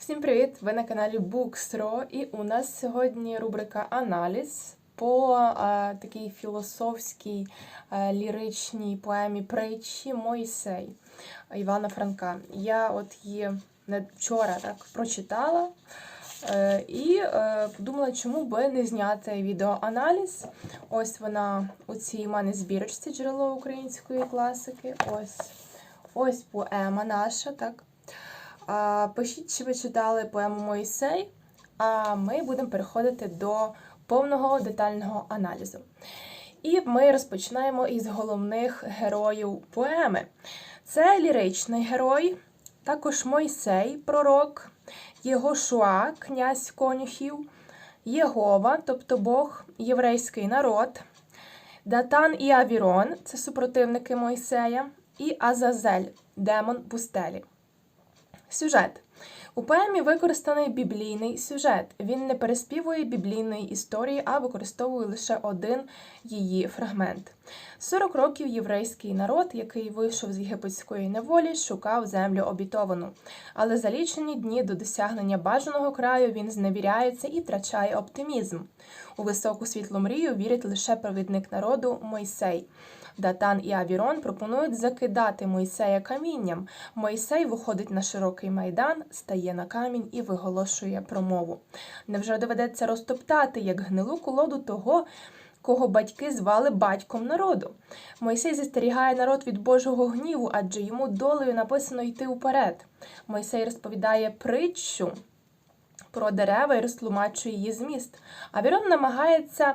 Всім привіт! Ви на каналі Bookstro і у нас сьогодні рубрика Аналіз по е, такій філософській е, ліричній поемі притчі Мойсей Івана Франка. Я от її вчора так прочитала е, і е, подумала, чому би не зняти відеоаналіз. Ось вона у цій мене збірочці джерело української класики. Ось, ось поема наша, так. Пишіть, чи ви читали поему Моїсей, а ми будемо переходити до повного детального аналізу. І ми розпочинаємо із головних героїв поеми. Це ліричний герой, також Мойсей, пророк, Єгошуа, князь конюхів, Єгова, тобто Бог, єврейський народ, Датан і Авірон це супротивники Мойсея, і Азазель, демон пустелі. Сюжет. У поемі використаний біблійний сюжет. Він не переспівує біблійної історії, а використовує лише один її фрагмент. 40 років єврейський народ, який вийшов з єгипетської неволі, шукав землю обітовану. Але за лічені дні до досягнення бажаного краю він зневіряється і втрачає оптимізм. У високу світлу мрію вірить лише провідник народу Мойсей. Датан і Авірон пропонують закидати Мойсея камінням. Мойсей виходить на широкий майдан, стає на камінь і виголошує промову. Невже доведеться розтоптати як гнилу колоду того, кого батьки звали батьком народу? Мойсей застерігає народ від Божого гніву, адже йому долею написано йти уперед. Мойсей розповідає притчу. Про дерева і розтлумачує її зміст. Авірон намагається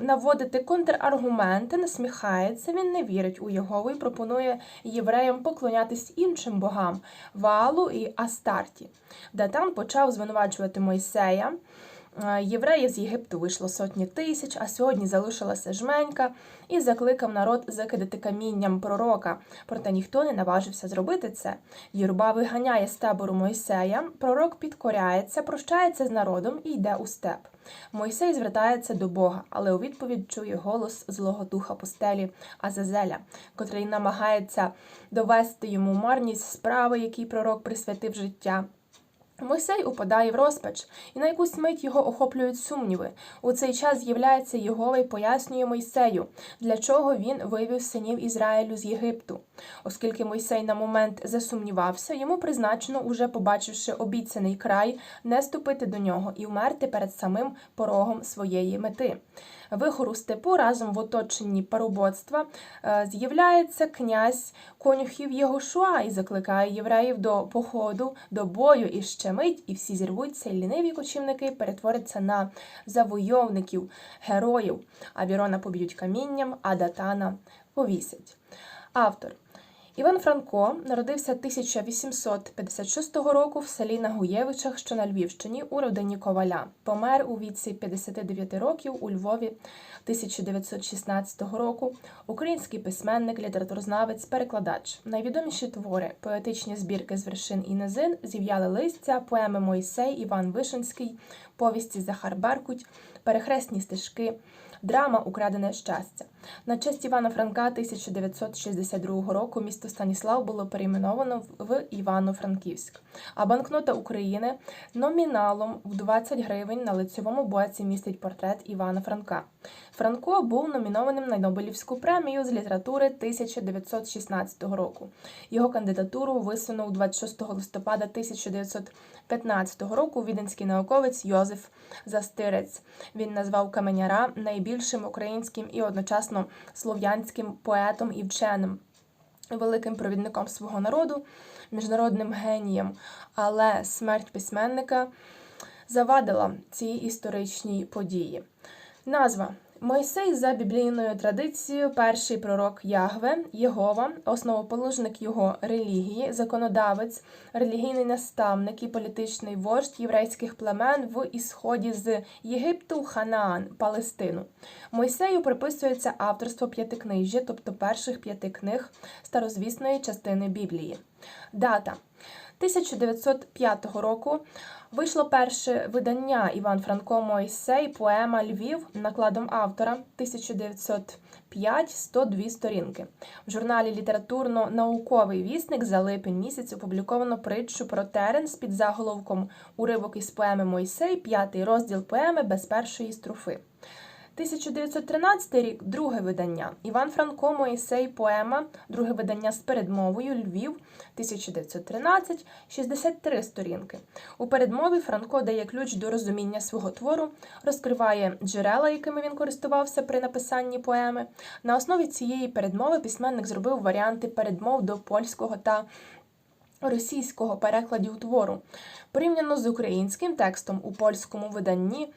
наводити контраргументи, насміхається, він не вірить у Єгову і пропонує євреям поклонятись іншим богам Валу і Астарті. Датан почав звинувачувати Мойсея. Євреїв з Єгипту вийшло сотні тисяч, а сьогодні залишилася жменька і закликав народ закидати камінням пророка. Проте ніхто не наважився зробити це. Юрба виганяє з табору Мойсея, пророк підкоряється, прощається з народом і йде у степ. Мойсей звертається до Бога, але у відповідь чує голос злого духа пустелі Азазеля, котрий намагається довести йому марність справи, якій пророк присвятив життя. Мойсей упадає в розпач, і на якусь мить його охоплюють сумніви. У цей час з'являється Єгова і пояснює Мойсею, для чого він вивів синів Ізраїлю з Єгипту. Оскільки Мойсей на момент засумнівався, йому призначено, уже побачивши обіцяний край, не ступити до нього і вмерти перед самим порогом своєї мети. Вихору степу разом в оточенні парубоцтва е, з'являється князь конюхів Єгошуа і закликає євреїв до походу, до бою і ще мить, і всі зірвуться, і ліниві кочівники перетворяться на завойовників, героїв. Авірона поб'ють камінням, а датана повісять. Автор Іван Франко народився 1856 року в селі Нагуєвичах, що на Львівщині, у родині Коваля. Помер у віці 59 років у Львові 1916 року. Український письменник, літературознавець, перекладач. Найвідоміші твори, поетичні збірки з вершин і низин, зів'яли листя, поеми Мойсей, Іван Вишинський, повісті Захар Беркуть, перехресні стежки драма Украдене щастя. На честь Івана Франка 1962 року місто Станіслав було перейменовано в Івано-Франківськ, а банкнота України номіналом в 20 гривень на лицьовому боці містить портрет Івана Франка. Франко був номінованим на Нобелівську премію з літератури 1916 року. Його кандидатуру висунув 26 листопада 1915 року віденський науковець Йозеф Застирець. Він назвав Каменяра найбільшим українським і одночасно слов'янським поетом і вченим. Великим провідником свого народу, міжнародним генієм, але смерть письменника завадила цій історичній події. Назва Мойсей за біблійною традицією, перший пророк Ягве, Єгова, основоположник його релігії, законодавець, релігійний наставник і політичний вождь єврейських племен в ісході з Єгипту, Ханаан, Палестину. Мойсею приписується авторство п'ятикнижжя, тобто перших п'яти книг старозвісної частини Біблії. Дата 1905 року вийшло перше видання Іван Франко Мойсей, поема Львів накладом автора 1905 102 сторінки. В журналі Літературно-науковий вісник за липень місяць опубліковано притчу про терен з під заголовком Уривок із поеми Мойсей, п'ятий розділ поеми без першої строфи. 1913 рік друге видання. Іван Франко Моїсей поема, друге видання з передмовою Львів 1913, 63 сторінки. У передмові Франко дає ключ до розуміння свого твору, розкриває джерела, якими він користувався при написанні поеми. На основі цієї передмови письменник зробив варіанти передмов до польського та російського перекладів твору. Порівняно з українським текстом у польському виданні.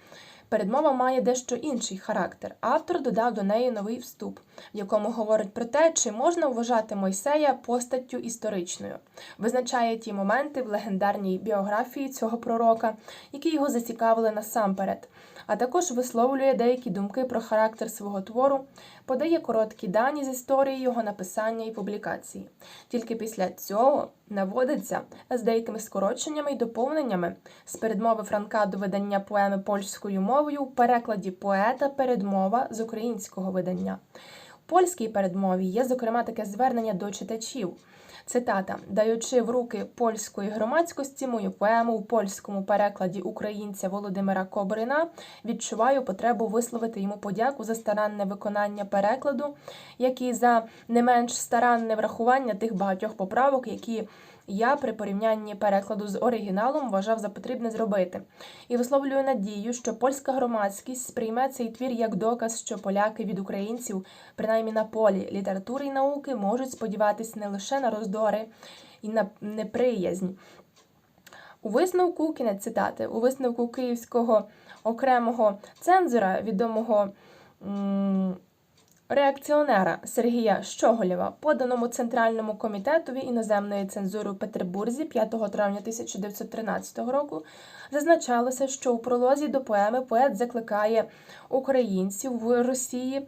Передмова має дещо інший характер. Автор додав до неї новий вступ, в якому говорить про те, чи можна вважати Мойсея постаттю історичною, визначає ті моменти в легендарній біографії цього пророка, які його зацікавили насамперед, а також висловлює деякі думки про характер свого твору, подає короткі дані з історії його написання і публікації. Тільки після цього наводиться з деякими скороченнями і доповненнями з передмови Франка до видання поеми польською мовою у перекладі поета передмова з українського видання. У польській передмові є, зокрема, таке звернення до читачів. Цитата, даючи в руки польської громадськості мою поему у польському перекладі українця Володимира Кобрина, відчуваю потребу висловити йому подяку за старанне виконання перекладу, як і за не менш старанне врахування тих багатьох поправок, які я при порівнянні перекладу з оригіналом вважав за потрібне зробити. І висловлюю надію, що польська громадськість сприйме цей твір як доказ, що поляки від українців, принаймні на полі літератури і науки, можуть сподіватися не лише на роздори і на неприязнь. У висновку кінець цитати, у висновку київського окремого цензора, відомого реакціонера Сергія Щоголєва, поданому Центральному комітетові іноземної цензури у Петербурзі 5 травня 1913 року, зазначалося, що у пролозі до поеми поет закликає українців в Росії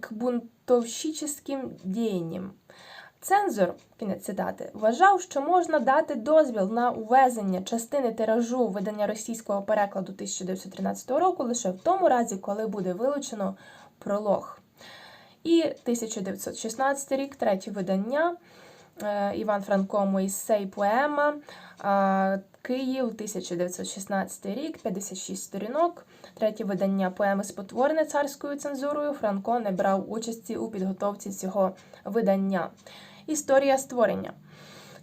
к бунтовщическим діянням. Цензор, кінець цитати, вважав, що можна дати дозвіл на увезення частини тиражу видання російського перекладу 1913 року лише в тому разі, коли буде вилучено пролог. І 1916 рік, третє видання. е, Іван Франко Моїсей поема. е, Київ, 1916 рік, 56 сторінок. Третє видання поеми спотворене царською цензурою. Франко не брав участі у підготовці цього видання. Історія створення.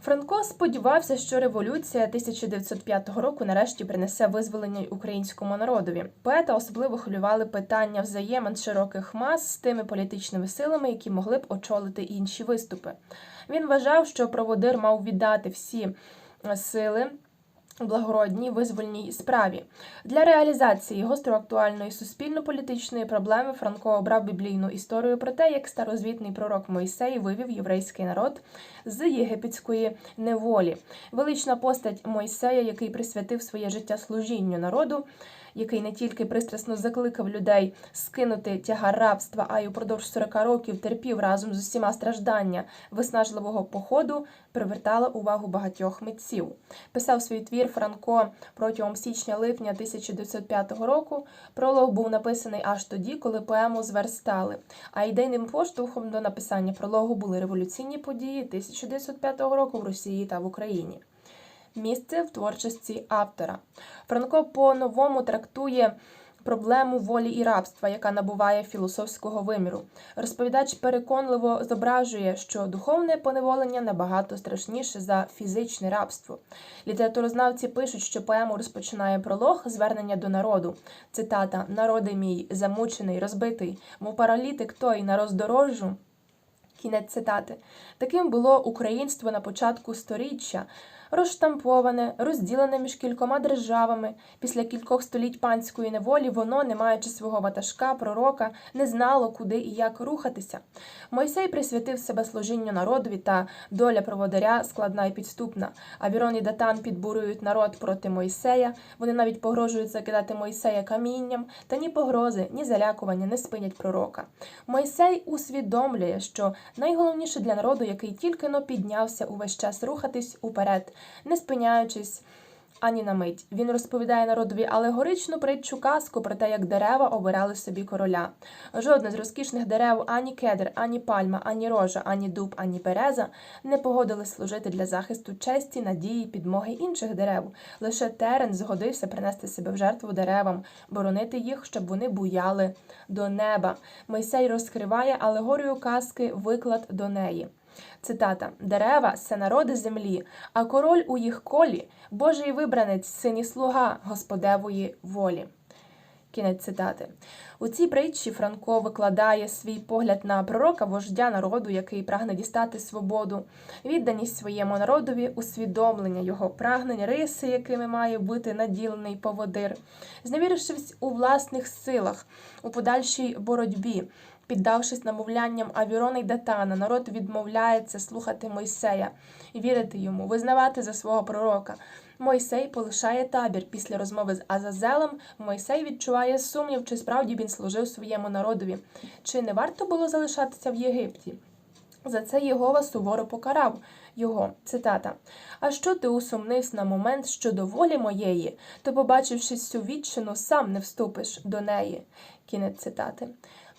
Франко сподівався, що революція 1905 року нарешті принесе визволення українському народові. Поета особливо хвилювали питання взаємин широких мас з тими політичними силами, які могли б очолити інші виступи. Він вважав, що проводир мав віддати всі е, сили благородній визвольній справі. Для реалізації гостроактуальної суспільно-політичної проблеми Франко обрав біблійну історію про те, як старозвітний пророк Мойсей вивів єврейський народ з єгипетської неволі. Велична постать Мойсея, який присвятив своє життя служінню народу, який не тільки пристрасно закликав людей скинути тягар рабства, а й упродовж 40 років терпів разом з усіма страждання виснажливого походу, привертала увагу багатьох митців. Писав свій твір Франко протягом січня-липня 1905 року. Пролог був написаний аж тоді, коли поему зверстали. А ідейним поштовхом до написання прологу були революційні події 1905 року в Росії та в Україні. Місце в творчості автора. Франко по-новому трактує проблему волі і рабства, яка набуває філософського виміру. Розповідач переконливо зображує, що духовне поневолення набагато страшніше за фізичне рабство. Літературознавці пишуть, що поему розпочинає пролог звернення до народу. Цитата Народи мій, замучений, розбитий, мов паралітик той на роздорожжу. Кінець цитати. Таким було українство на початку сторіччя. Розштамповане, розділене між кількома державами. Після кількох століть панської неволі воно, не маючи свого ватажка, пророка, не знало, куди і як рухатися. Мойсей присвятив себе служінню народові, та доля проводаря складна і підступна. Авірон і Датан підбурюють народ проти Мойсея. Вони навіть погрожують закидати Мойсея камінням, та ні погрози, ні залякування не спинять пророка. Мойсей усвідомлює, що найголовніше для народу, який тільки но піднявся увесь час рухатись уперед, не спиняючись. Ані на мить він розповідає народові алегоричну притчу казку про те, як дерева обирали собі короля. Жодне з розкішних дерев, ані кедр, ані пальма, ані рожа, ані дуб, ані береза не погодились служити для захисту честі, надії, підмоги інших дерев. Лише терен згодився принести себе в жертву деревам, боронити їх, щоб вони буяли до неба. Мойсей розкриває алегорію казки виклад до неї. Цитата: Дерева це народи землі, а король у їх колі Божий вибранець, син і слуга Господевої волі. Кінець цитати. У цій притчі Франко викладає свій погляд на пророка вождя народу, який прагне дістати свободу, відданість своєму народові, усвідомлення його прагнень, риси, якими має бути наділений поводир, зневірившись у власних силах, у подальшій боротьбі. Піддавшись намовлянням Авірона й Датана, народ відмовляється слухати Мойсея і вірити йому, визнавати за свого пророка. Мойсей полишає табір. Після розмови з Азазелем Мойсей відчуває сумнів, чи справді він служив своєму народові, чи не варто було залишатися в Єгипті. За це Єгова суворо покарав його. Цитата: А що ти усумнився на момент щодо волі моєї, то, побачивши цю відчину, сам не вступиш до неї. Кінець цитати.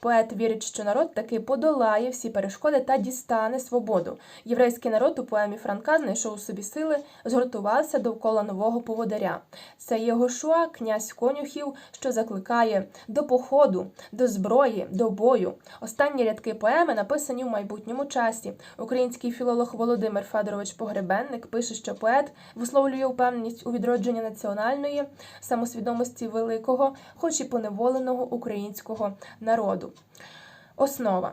Поет вірить, що народ таки подолає всі перешкоди та дістане свободу. Єврейський народ у поемі Франка знайшов у собі сили, згуртувався довкола нового поводаря. Це Єгошуа, князь конюхів, що закликає до походу, до зброї, до бою. Останні рядки поеми написані в майбутньому часі. Український філолог Володимир Федорович Погребенник пише, що поет висловлює впевненість у відродженні національної самосвідомості великого, хоч і поневоленого українського народу. Основа.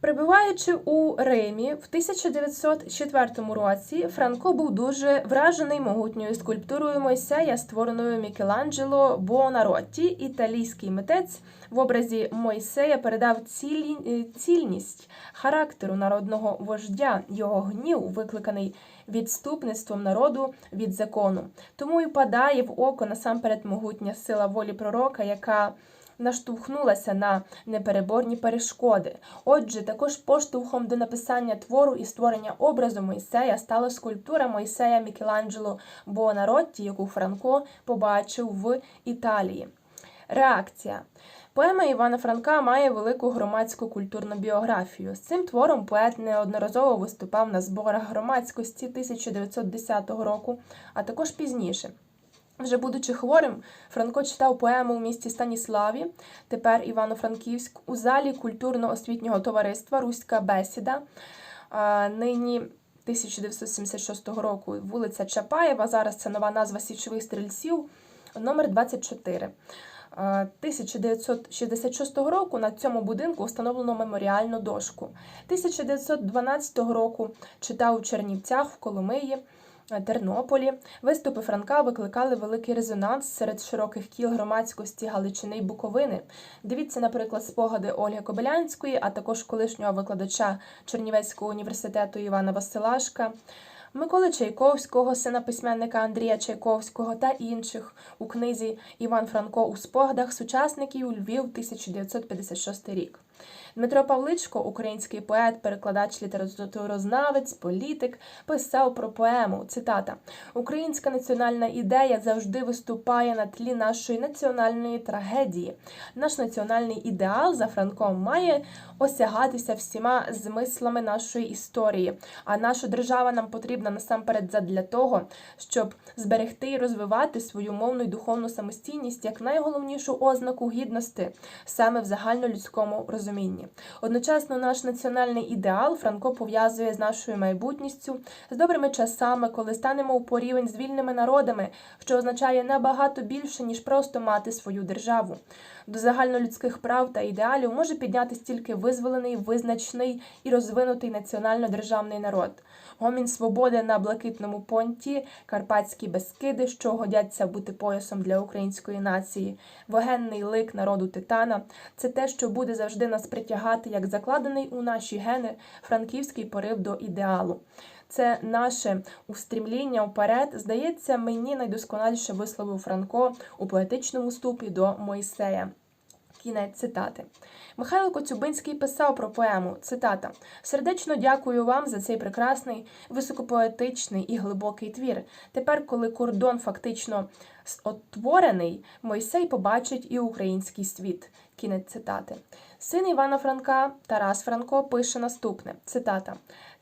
Прибуваючи у Римі в 1904 році, Франко був дуже вражений могутньою скульптурою Мойсея, створеною Мікеланджело Буонаротті. Італійський митець в образі Мойсея передав цілі, цільність характеру народного вождя, його гнів, викликаний відступництвом народу від закону. Тому і падає в око насамперед могутня сила волі пророка, яка наштовхнулася на непереборні перешкоди. Отже, також поштовхом до написання твору і створення образу Мойсея стала скульптура Мойсея Мікеланджело Буонаротті, яку Франко побачив в Італії. Реакція. Поема Івана Франка має велику громадську культурну біографію. З цим твором поет неодноразово виступав на зборах громадськості 1910 року, а також пізніше. Вже будучи хворим, Франко читав поему у місті Станіславі, тепер Івано-Франківськ, у залі культурно-освітнього товариства Руська бесіда. Нині 1976 року вулиця Чапаєва. Зараз це нова назва січових стрільців, номер 24. 1966 року на цьому будинку встановлено меморіальну дошку. 1912 року читав у Чернівцях в Коломиї. Тернополі виступи Франка викликали великий резонанс серед широких кіл громадськості Галичини й Буковини. Дивіться, наприклад, спогади Ольги Кобилянської, а також колишнього викладача Чернівецького університету Івана Василашка. Миколи Чайковського, сина письменника Андрія Чайковського та інших у книзі Іван Франко у спогадах сучасників Львів 1956 рік. Дмитро Павличко, український поет, перекладач, літературознавець, політик, писав про поему. Цитата: Українська національна ідея завжди виступає на тлі нашої національної трагедії. Наш національний ідеал за Франком має осягатися всіма змислами нашої історії. А наша держава нам потрібна насамперед задля того, щоб зберегти і розвивати свою мовну і духовну самостійність як найголовнішу ознаку гідності саме в загальнолюдському розвитку порозумінні. Одночасно наш національний ідеал Франко пов'язує з нашою майбутністю, з добрими часами, коли станемо у порівень з вільними народами, що означає набагато більше, ніж просто мати свою державу. До загальнолюдських прав та ідеалів може піднятися тільки визволений, визначний і розвинутий національно-державний народ. Гомін свободи на блакитному понті, карпатські безкиди, що годяться бути поясом для української нації, вогенний лик народу титана це те, що буде завжди нас притягати, як закладений у наші гени франківський порив до ідеалу. Це наше устремління вперед, здається, мені найдосконаліше висловив Франко у поетичному ступі до Мойсея. Кінець цитати. Михайло Коцюбинський писав про поему. Цитата: Сердечно дякую вам за цей прекрасний, високопоетичний і глибокий твір. Тепер, коли кордон фактично отворений, Мойсей побачить і український світ. Кінець цитати. Син Івана Франка Тарас Франко пише наступне: цитата.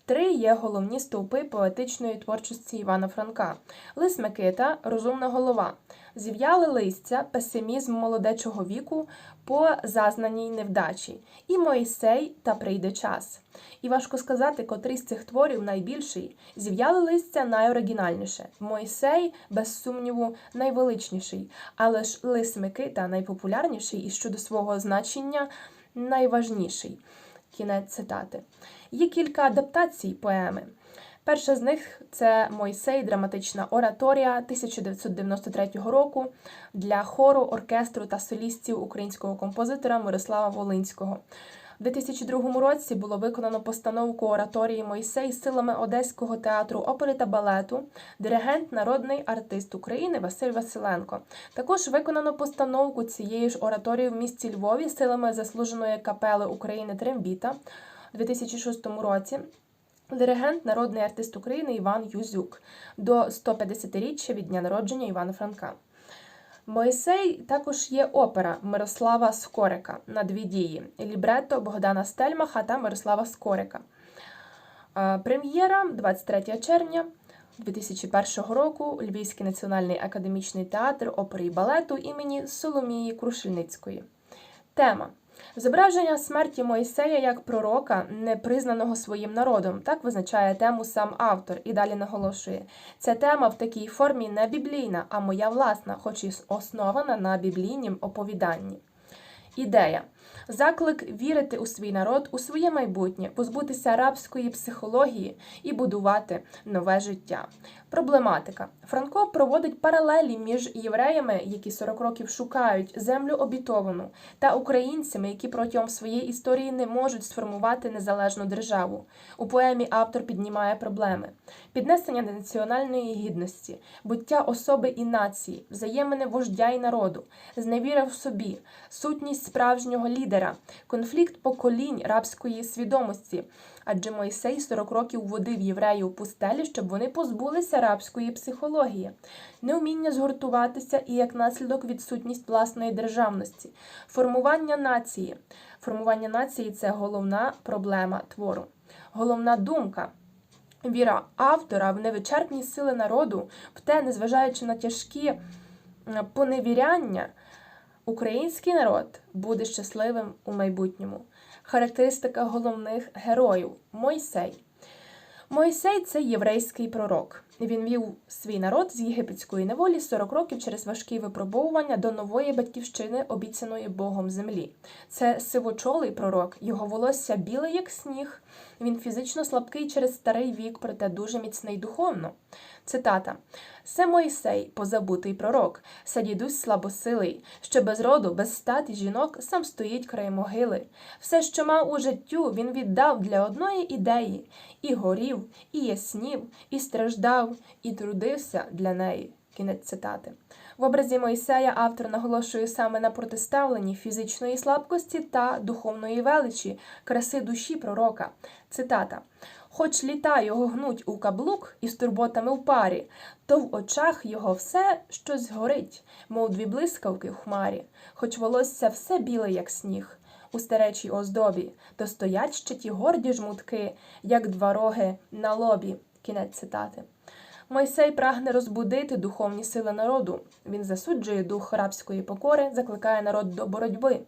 Три є головні стовпи поетичної творчості Івана Франка: Лис Микита, розумна голова, зів'яли листя, песимізм молодечого віку по зазнаній невдачі, і Моїсей та прийде час. І важко сказати, котрий з цих творів найбільший, зів'яли листя найоригінальніше. Моїсей, без сумніву, найвеличніший, але ж Лис Микита найпопулярніший і щодо свого значення найважніший. Кінець цитати. Є кілька адаптацій поеми. Перша з них це Мойсей, драматична ораторія 1993 року для хору, оркестру та солістів українського композитора Мирослава Волинського. У 2002 році було виконано постановку ораторії Мойсей силами Одеського театру опери та балету, диригент, народний артист України Василь Василенко. Також виконано постановку цієї ж ораторії в місті Львові силами заслуженої капели України Трембіта у 2006 році. Диригент, народний артист України Іван Юзюк до 150-річчя від дня народження Івана Франка. Моїсей також є опера Мирослава Скорика на дві дії: лібретто Богдана Стельмаха та Мирослава Скорика. Е, Прем'єра 23 червня 2001 року Львівський національний академічний театр опери і балету імені Соломії Крушельницької. Тема Зображення смерті Моїсея як пророка, не признаного своїм народом, так визначає тему сам автор і далі наголошує. Ця тема в такій формі не біблійна, а моя власна, хоч і основана на біблійнім оповіданні. Ідея. Заклик вірити у свій народ, у своє майбутнє, позбутися арабської психології і будувати нове життя. Проблематика. Франко проводить паралелі між євреями, які 40 років шукають землю обітовану, та українцями, які протягом своєї історії не можуть сформувати незалежну державу. У поемі автор піднімає проблеми: піднесення національної гідності, буття особи і нації, взаємини вождя і народу, зневіра в собі, сутність справжнього лідера, конфлікт поколінь рабської свідомості. Адже Мойсей 40 років водив євреїв у пустелі, щоб вони позбулися рабської психології, неуміння згуртуватися і як наслідок відсутність власної державності, формування нації. Формування нації це головна проблема твору, головна думка. Віра автора в невичерпні сили народу, в те, незважаючи на тяжкі поневіряння, український народ буде щасливим у майбутньому. Характеристика головних героїв Мойсей. Мойсей це єврейський пророк. Він вів свій народ з єгипетської неволі 40 років через важкі випробовування до нової батьківщини, обіцяної Богом землі. Це сивочолий пророк, його волосся біле, як сніг. Він фізично слабкий через старий вік, проте дуже міцний духовно. Цитата: Се Мойсей, позабутий пророк, се дідусь слабосилий, що без роду, без статі жінок сам стоїть край могили. Все, що мав у життю, він віддав для одної ідеї, і горів, і яснів, і страждав, і трудився для неї. Кінець цитати. В образі Мойсея автор наголошує саме на протиставленні фізичної слабкості та духовної величі, краси душі пророка. Цитата. Хоч літа його гнуть у каблук із турботами в парі, то в очах його все щось горить, мов дві блискавки в хмарі, хоч волосся все біле, як сніг. У старечій оздобі, то стоять ще ті горді жмутки, як два роги на лобі. Кінець цитати. Мойсей прагне розбудити духовні сили народу. Він засуджує дух рабської покори, закликає народ до боротьби.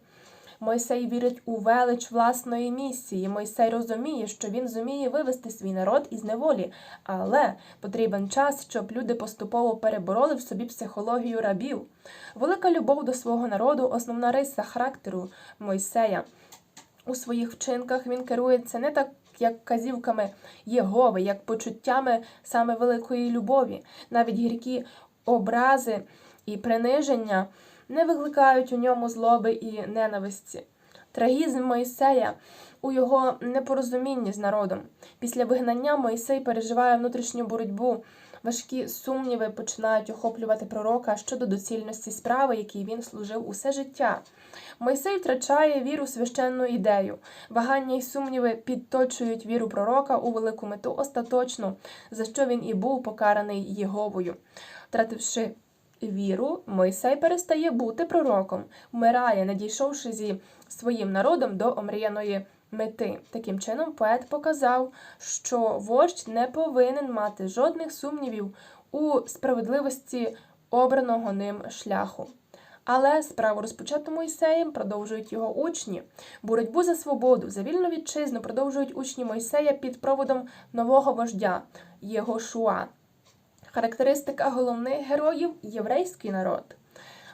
Мойсей вірить у велич власної місії. Мойсей розуміє, що він зуміє вивести свій народ із неволі, але потрібен час, щоб люди поступово перебороли в собі психологію рабів. Велика любов до свого народу основна риса характеру Мойсея. У своїх вчинках він керується не так, як казівками Єгови, як почуттями саме великої любові. Навіть гіркі образи і приниження не викликають у ньому злоби і ненависті. Трагізм Моїсея у його непорозумінні з народом. Після вигнання Моїсей переживає внутрішню боротьбу. Важкі сумніви починають охоплювати пророка щодо доцільності справи, якій він служив усе життя. Мойсей втрачає віру священну ідею. Вагання й сумніви підточують віру пророка у велику мету остаточну, за що він і був покараний Єговою. Втративши віру, Мойсей перестає бути пророком, вмирає, надійшовши зі своїм народом до омріяної мети. Таким чином, поет показав, що вождь не повинен мати жодних сумнівів у справедливості обраного ним шляху. Але справу розпочату Мойсеєм продовжують його учні. Боротьбу за свободу, за вільну вітчизну продовжують учні Мойсея під проводом нового вождя Єгошуа. Характеристика головних героїв єврейський народ.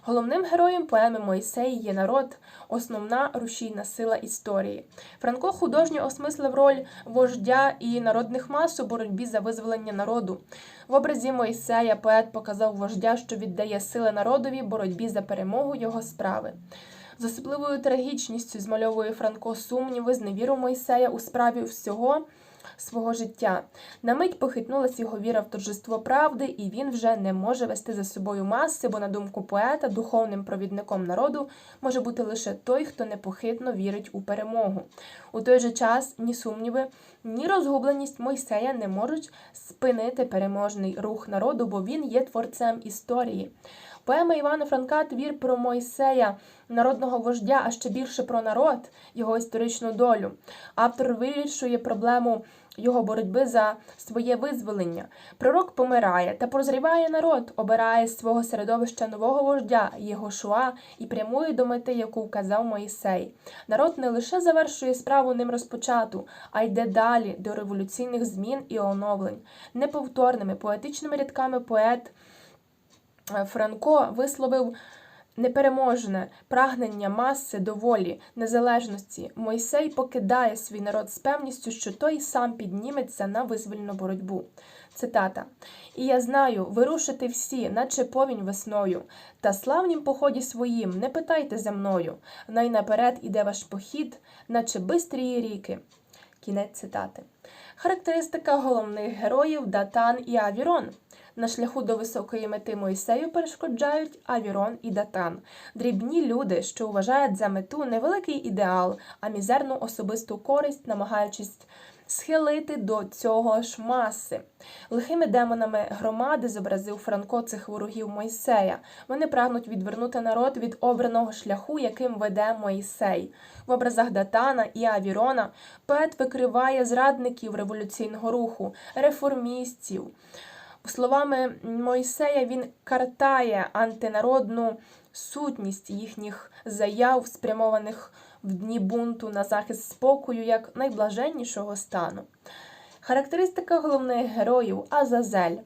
Головним героєм поеми Мойсей є народ, основна рушійна сила історії. Франко художньо осмислив роль вождя і народних мас у боротьбі за визволення народу. В образі Мойсея поет показав вождя, що віддає сили народові боротьбі за перемогу його справи. З особливою трагічністю змальовує Франко сумніви з невіру Мойсея у справі всього свого життя. На мить похитнулась його віра в торжество правди, і він вже не може вести за собою маси, бо, на думку поета, духовним провідником народу може бути лише той, хто непохитно вірить у перемогу. У той же час ні сумніви, ні розгубленість Мойсея не можуть спинити переможний рух народу, бо він є творцем історії. Поема Івана Франка твір про Мойсея, народного вождя, а ще більше про народ, його історичну долю. Автор вирішує проблему його боротьби за своє визволення. Пророк помирає та прозріває народ, обирає з свого середовища нового вождя Єгошуа і прямує до мети, яку вказав Моїсей. Народ не лише завершує справу ним розпочату, а йде далі до революційних змін і оновлень. Неповторними поетичними рядками поет. Франко висловив непереможне прагнення маси до волі, незалежності. Мойсей покидає свій народ з певністю, що той сам підніметься на визвольну боротьбу. Цитата: І я знаю, ви рушите всі, наче повінь весною, та славнім поході своїм не питайте за мною. Най наперед іде ваш похід, наче бистрії ріки. Кінець цитати. Характеристика головних героїв Датан і Авірон. На шляху до високої мети Мойсею перешкоджають Авірон і Датан, дрібні люди, що вважають за мету невеликий ідеал, а мізерну особисту користь, намагаючись схилити до цього ж маси. Лихими демонами громади зобразив Франко цих ворогів Мойсея. Вони прагнуть відвернути народ від обраного шляху, яким веде Мойсей. В образах Датана і Авірона поет викриває зрадників революційного руху, реформістів. Словами Мойсея, він картає антинародну сутність їхніх заяв, спрямованих в дні бунту на захист спокою як найблаженнішого стану. Характеристика головних героїв Азазель.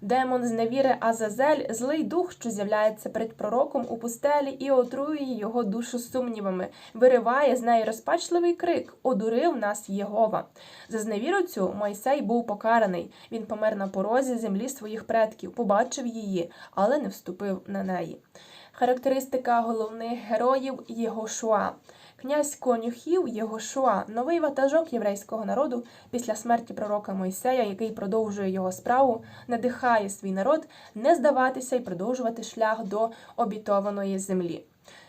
Демон з невіри Азазель злий дух, що з'являється перед пророком у пустелі і отруює його душу сумнівами, вириває з неї розпачливий крик Одурив нас Єгова. За зневіру цю Мойсей був покараний. Він помер на порозі землі своїх предків, побачив її, але не вступив на неї. Характеристика головних героїв Єгошуа. Князь конюхів Єгошуа, новий ватажок єврейського народу після смерті пророка Мойсея, який продовжує його справу, надихає свій народ не здаватися і продовжувати шлях до обітованої землі.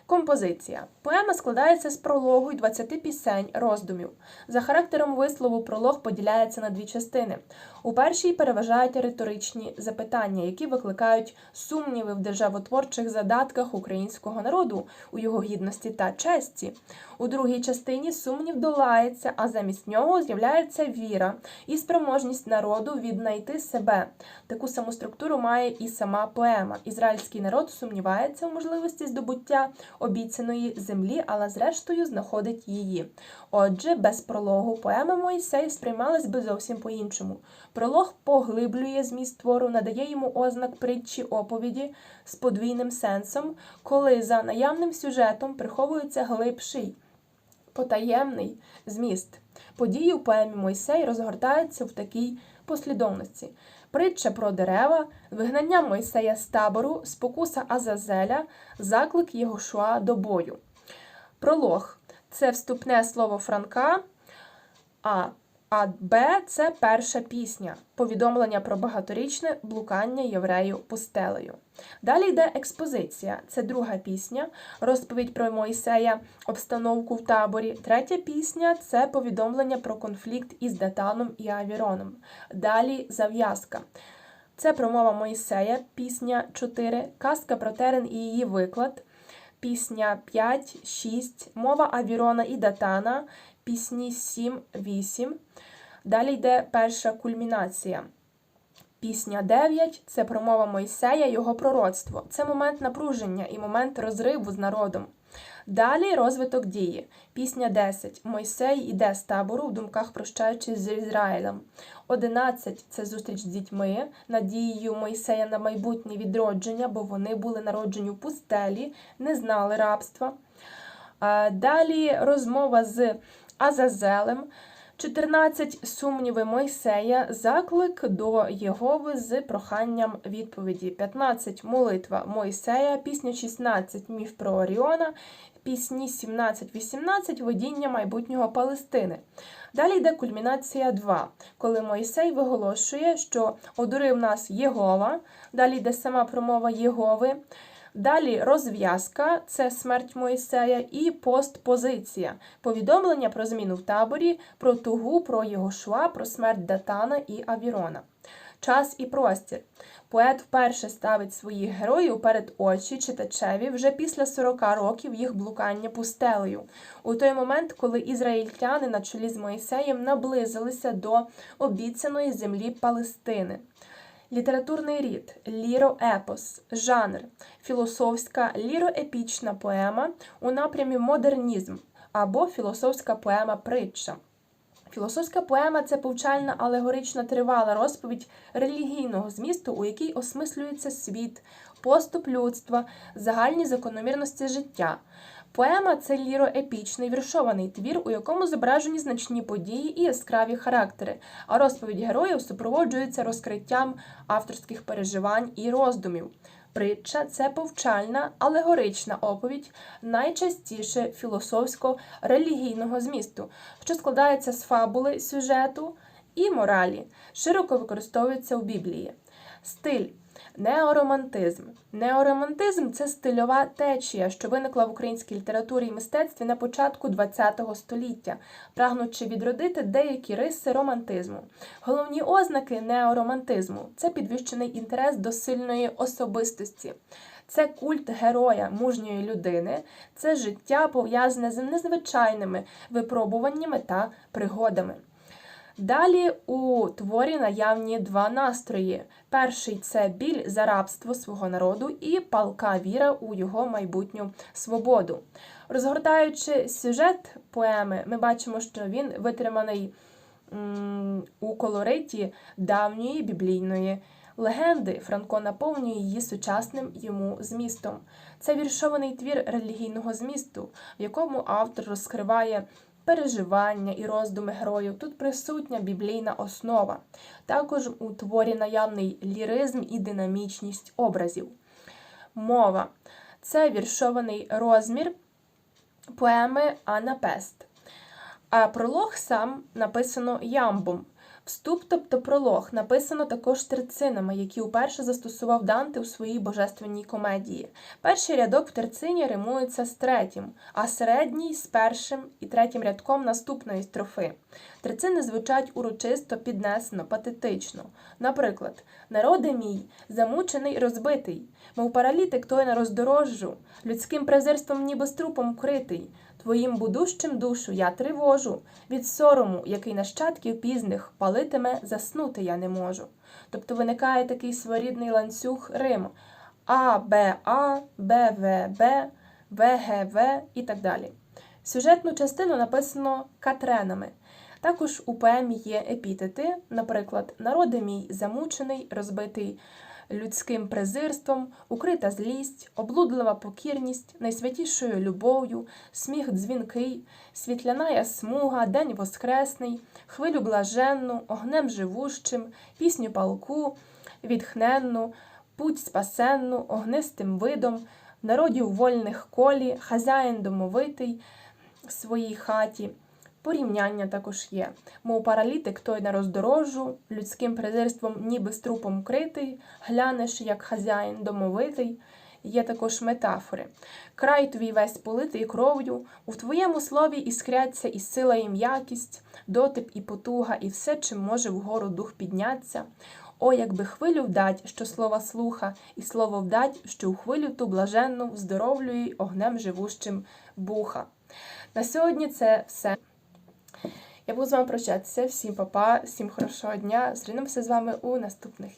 Композиція. Поема складається з прологу й 20 пісень, роздумів. За характером вислову пролог поділяється на дві частини. У першій переважають риторичні запитання, які викликають сумніви в державотворчих задатках українського народу, у його гідності та честі. У другій частині сумнів долається, а замість нього з'являється віра і спроможність народу віднайти себе. Таку саму структуру має і сама поема. Ізраїльський народ сумнівається в можливості здобуття обіцяної землі, але зрештою знаходить її. Отже, без прологу поема Мойсей сприймалась би зовсім по-іншому. Пролог поглиблює зміст твору, надає йому ознак притчі оповіді з подвійним сенсом, коли за наявним сюжетом приховується глибший, потаємний зміст. Події у поемі Мойсей розгортаються в такій послідовності. Притча про дерева, вигнання Мойсея з табору, спокуса Азазеля, заклик Єгошуа до бою. Пролог це вступне слово Франка, а, а Б це перша пісня, повідомлення про багаторічне блукання єврею пустелею. Далі йде експозиція, це друга пісня, розповідь про Мойсея, обстановку в таборі. Третя пісня це повідомлення про конфлікт із Датаном і Авіроном. Далі зав'язка. Це промова Мойсея, пісня 4, казка про терен і її виклад, пісня 5, 6, мова Авірона і Датана, пісні 7, 8. Далі йде перша кульмінація. Пісня 9 це промова Мойсея, його пророцтво. Це момент напруження і момент розриву з народом. Далі розвиток дії. Пісня 10. Мойсей іде з табору, в думках прощаючись з Ізраїлем. 11. Це зустріч з дітьми, надією Мойсея на майбутнє відродження, бо вони були народжені в пустелі, не знали рабства. Далі розмова з Азазелем. 14 сумніви Мойсея, заклик до Єгови з проханням відповіді. 15 молитва Мойсея, пісня 16 міф про Оріона, пісні 17-18 видіння майбутнього Палестини. Далі йде кульмінація 2, коли Мойсей виголошує, що одурив нас Єгова. Далі йде сама промова Єгови. Далі розв'язка це смерть Моїсея, і постпозиція повідомлення про зміну в таборі, про тугу, про Єгошуа, про смерть Датана і Авірона. Час і простір. Поет вперше ставить своїх героїв перед очі читачеві вже після 40 років їх блукання пустелею, у той момент, коли ізраїльтяни на чолі з Моїсеєм наблизилися до обіцяної землі Палестини. Літературний рід, ліроепос, жанр, філософська ліроепічна поема у напрямі модернізм або філософська поема притча. Філософська поема це повчальна алегорична тривала розповідь релігійного змісту, у якій осмислюється світ, поступ людства, загальні закономірності життя. Поема це ліроепічний віршований твір, у якому зображені значні події і яскраві характери, а розповідь героїв супроводжується розкриттям авторських переживань і роздумів. Притча це повчальна, алегорична оповідь, найчастіше філософсько-релігійного змісту, що складається з фабули, сюжету і моралі, широко використовується у Біблії. Стиль Неоромантизм. Неоромантизм це стильова течія, що виникла в українській літературі і мистецтві на початку ХХ століття, прагнучи відродити деякі риси романтизму. Головні ознаки неоромантизму це підвищений інтерес до сильної особистості. Це культ героя, мужньої людини, це життя пов'язане з незвичайними випробуваннями та пригодами. Далі у творі наявні два настрої. Перший це біль за рабство свого народу і палка віра у його майбутню свободу. Розгортаючи сюжет поеми, ми бачимо, що він витриманий у колориті давньої біблійної легенди. Франко наповнює її сучасним йому змістом. Це віршований твір релігійного змісту, в якому автор розкриває переживання і роздуми героїв. Тут присутня біблійна основа. Також у творі наявний ліризм і динамічність образів. Мова це віршований розмір поеми Анапест. А пролог сам написано ямбом. Вступ, тобто пролог, написано також терцинами, які уперше застосував Данте у своїй божественній комедії. Перший рядок в терцині римується з третім, а середній з першим і третім рядком наступної строфи. Терцини звучать урочисто, піднесено, патетично. Наприклад, народи мій, замучений розбитий, мов паралітик той на роздорожжу, людським презирством ніби струпом критий. Твоїм будущим душу я тривожу, від сорому, який нащадків пізних палитиме, заснути я не можу. Тобто виникає такий своєрідний ланцюг Рим А, Б, А, Б, В, Б, ВГВ і так далі. Сюжетну частину написано катренами. Також у поемі є епітети, наприклад, народи мій замучений, розбитий людським презирством, укрита злість, облудлива покірність, найсвятішою любов'ю, сміх дзвінкий, світляная смуга, день воскресний, хвилю блаженну, огнем живущим, пісню палку, відхненну, путь спасенну, огнистим видом, народів вольних колі, хазяїн домовитий в своїй хаті. Порівняння також є. Мов паралітик той на роздорожжу, людським презирством ніби з трупом критий, глянеш, як хазяїн домовитий. Є також метафори. Край твій весь политий кров'ю, у твоєму слові іскряться і сила, і м'якість, дотип і потуга, і все, чим може вгору дух підняться. О, якби хвилю вдать, що слова слуха, і слово вдать, що у хвилю ту блаженну вздоровлює огнем живущим буха. На сьогодні це все. Я буду з вами прощатися. Всім па-па, всім хорошого дня. Зустрінемося з вами у наступних відео.